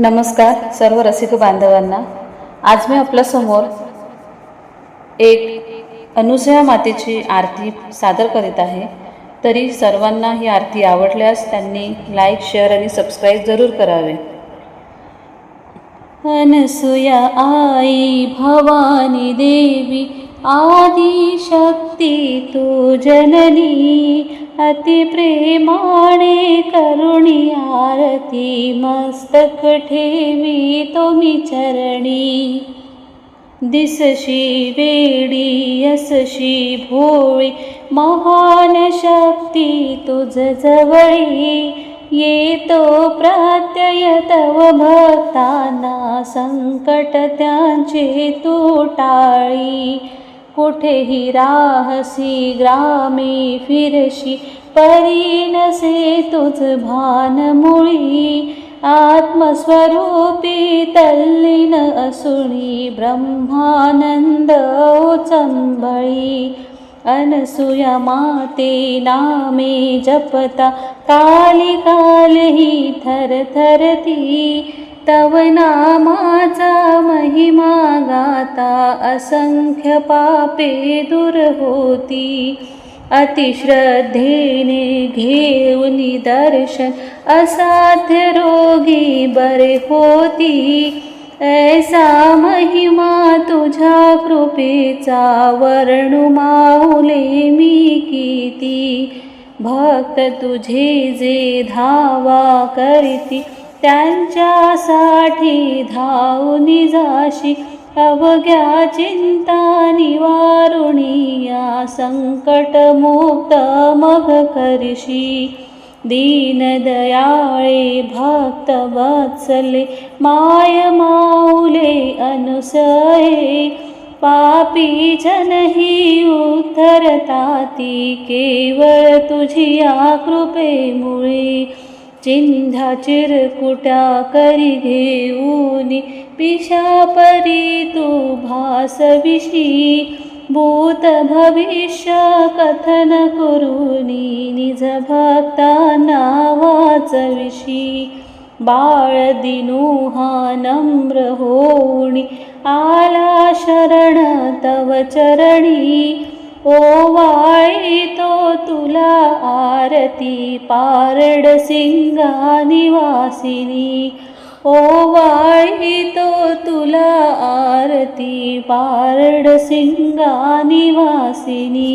नमस्कार सर्व रसिक बांधवांना. आज मी आपल्यासमोर एक अनुसया मातेची आरती सादर करीत आहे. तरी सर्वांना ही आरती आवडल्यास त्यांनी लाईक शेअर आणि सबस्क्राईब जरूर करावे. अनसुया आई भवानी देवी आदिशक्ती तू जननी अति प्रेमाने करुणी आरती मस्तक ठेवी तुम्ही चरणी. दिसशी वेडी यसशी भोळी महान शक्ती तुझ जवळी. येतो प्रत्यय तव भक्तांना संकट त्यांचे तू टाळी. कुठेही राहसी ग्रामी फिरशी परी नसे तुझ भान मुळी. आत्मस्वरूपी तल्लीन असुणी ब्रह्मानंद चंबळी अनसूय माते नामे जपता काली कालही थरथरती. तव नामाचा महिमा गाता असंख्य पापे दूर होती. अतिश्रद्धेने घेऊन दर्शन असाध्य रोगी बरे होती. ऐसा महिमा तुझ्या कृपेचा वर्ण माऊले मी किती. भक्त तुझे जे धावा करती त्यांच्यासाठी धावनी जाशी अवघ्या चिंता निवारुणी या संकटमुक्त मग करशी. दीनदयाळे भक्त वत्सले माय माऊले अनुसये. पापी जनही उद्धरताती केवळ तुझिया कृपेमुळे. चिंधा चिरकुटा करी घेऊनी पिशा परी तू भासविषी भूत भविष्य कथन करुनी निज भक्ताना वाचविषी बाळ दिनुहा नम्र होणी आला शरण तव चरणी ओ वाळी तुला आरती पारड सिंगा निवासिनी ओवाळी तो तुला आरती पारड सिंगा निवासिनी